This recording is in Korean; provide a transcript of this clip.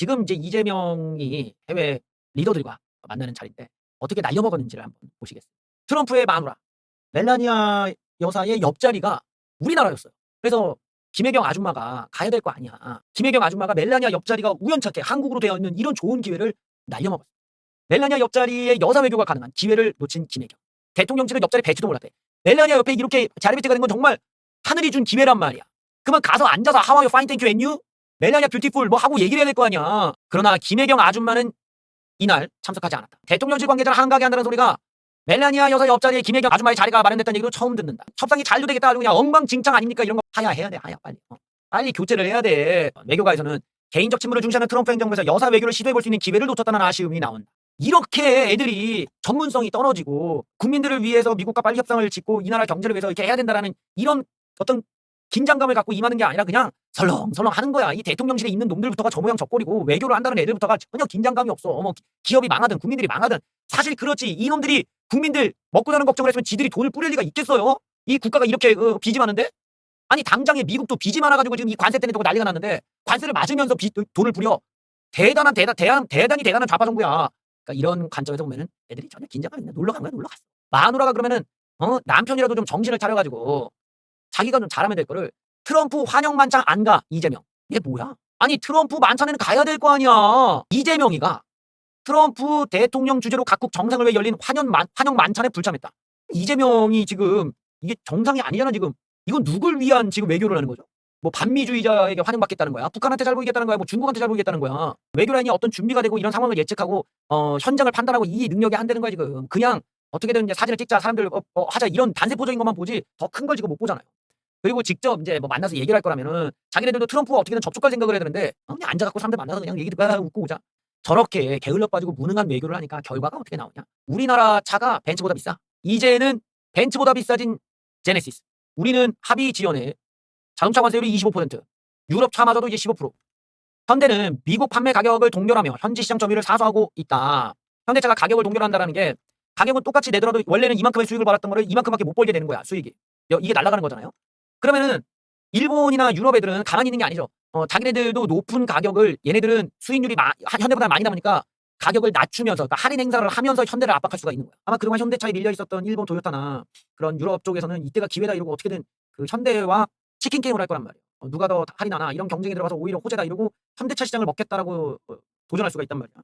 지금 이제 이재명이 해외 리더들과 만나는 자리인데 어떻게 날려먹었는지를 한번 보시겠습니다. 트럼프의 마누라 멜라니아 여사의 옆자리가 우리나라였어요. 그래서 김혜경 아줌마가 가야 될 거 아니야. 김혜경 아줌마가 멜라니아 옆자리가 우연찮게 한국으로 되어 있는 이런 좋은 기회를 날려먹었어요. 멜라니아 옆자리에 여사 외교가 가능한 기회를 놓친 김혜경. 대통령실은 옆자리 배치도 못했대. 멜라니아 옆에 이렇게 자리 배치가 된 건 정말 하늘이 준 기회란 말이야. 그러면 가서 앉아서 하와이 파인 땡큐 앤유 멜라니아 뷰티풀 뭐 하고 얘기를 해야 될 거 아니야. 그러나 김혜경 아줌마는 이날 참석하지 않았다. 대통령실 관계자를 한가게 한다는 소리가 멜라니아 여사 옆자리에 김혜경 아줌마의 자리가 마련됐다는 얘기도 처음 듣는다. 협상이 잘 되겠다 아주 그냥 엉망진창 아닙니까 이런 거 하야 해야 돼 하야 빨리 어. 빨리 교체를 해야 돼. 외교가에서는 개인적 친분을 중시하는 트럼프 행정부에서 여사 외교를 시도해 볼 수 있는 기회를 놓쳤다는 아쉬움이 나온다. 이렇게 애들이 전문성이 떨어지고 국민들을 위해서 미국과 빨리 협상을 짓고 이 나라 경제를 위해서 이렇게 해야 된다라는 이런 어떤 긴장감을 갖고 임하는 게 아니라 그냥 설렁설렁 하는 거야. 이 대통령실에 있는 놈들부터가 저 모양 저 꼴이고 외교를 한다는 애들부터가 전혀 긴장감이 없어. 뭐 기- 기업이 망하든 국민들이 망하든 사실 그렇지. 이놈들이 국민들 먹고 사는 걱정을 했으면 지들이 돈을 뿌릴 리가 있겠어요? 이 국가가 이렇게 어, 빚이 많은데? 아니 당장에 미국도 빚이 많아가지고 지금 이 관세 때문에 또 난리가 났는데 관세를 맞으면서 빚, 돈을 부려 대단한 대단 대단 대단히 대단한 좌파 정부야. 그러니까 이런 관점에서 보면은 애들이 전혀 긴장감이 있네. 놀러 간 거야, 놀러 갔어. 마누라가 그러면은 어 남편이라도 좀 정신을 차려가지고 자기가 좀 잘하면 될 거를 트럼프 환영 만찬 안 가 이재명 이게 뭐야? 아니 트럼프 만찬에는 가야 될 거 아니야. 이재명이가 트럼프 대통령 주재로 각국 정상을 열린 환영 만 환영 만찬에 불참했다. 이재명이 지금 이게 정상이 아니잖아 지금. 이건 누굴 위한 지금 외교를 하는 거죠? 뭐 반미주의자에게 환영받겠다는 거야. 북한한테 잘 보이겠다는 거야. 뭐 중국한테 잘 보이겠다는 거야. 외교 라인이 어떤 준비가 되고 이런 상황을 예측하고 어, 현장을 판단하고 이 능력이 안 되는 거야 지금. 그냥 어떻게든 이제 사진을 찍자 사람들 어, 어, 하자 이런 단세포적인 것만 보지 더 큰 걸 지금 못 보잖아요. 그리고 직접 이제 뭐 만나서 얘기를 할 거라면은 자기네들도 트럼프와 어떻게든 접촉할 생각을 해야 되는데 어, 그냥 앉아갖고 사람들 만나서 그냥 얘기 듣고 아, 웃고 오자. 저렇게 게을러 빠지고 무능한 외교를 하니까 결과가 어떻게 나오냐? 우리나라 차가 벤츠보다 비싸. 이제는 벤츠보다 비싸진 제네시스. 우리는 합의 지연에 자동차 관세율이 25%, 유럽 차마저도 이제 15%. 현대는 미국 판매 가격을 동결하며 현지 시장 점유율을 사수하고 있다. 현대차가 가격을 동결한다라는 게 가격은 똑같이 내더라도 원래는 이만큼의 수익을 벌었던 거를 이만큼밖에 못 벌게 되는 거야 수익이. 여- 이게 날아가는 거잖아요. 그러면은 일본이나 유럽 애들은 가만히 있는 게 아니죠. 어, 자기네들도 높은 가격을 얘네들은 수익률이 마- 하- 현대보다 많이 나오니까 가격을 낮추면서 그러니까 할인 행사를 하면서 현대를 압박할 수가 있는 거야. 아마 그동안 현대차에 밀려 있었던 일본 토요타나 그런 유럽 쪽에서는 이때가 기회다 이러고 어떻게든 그 현대와 치킨 게임을 할 거란 말이에요. 어, 누가 더 할인하나 이런 경쟁에 들어가서 오히려 호재다 이러고 현대차 시장을 먹겠다라고 어, 도전할 수가 있단 말이야.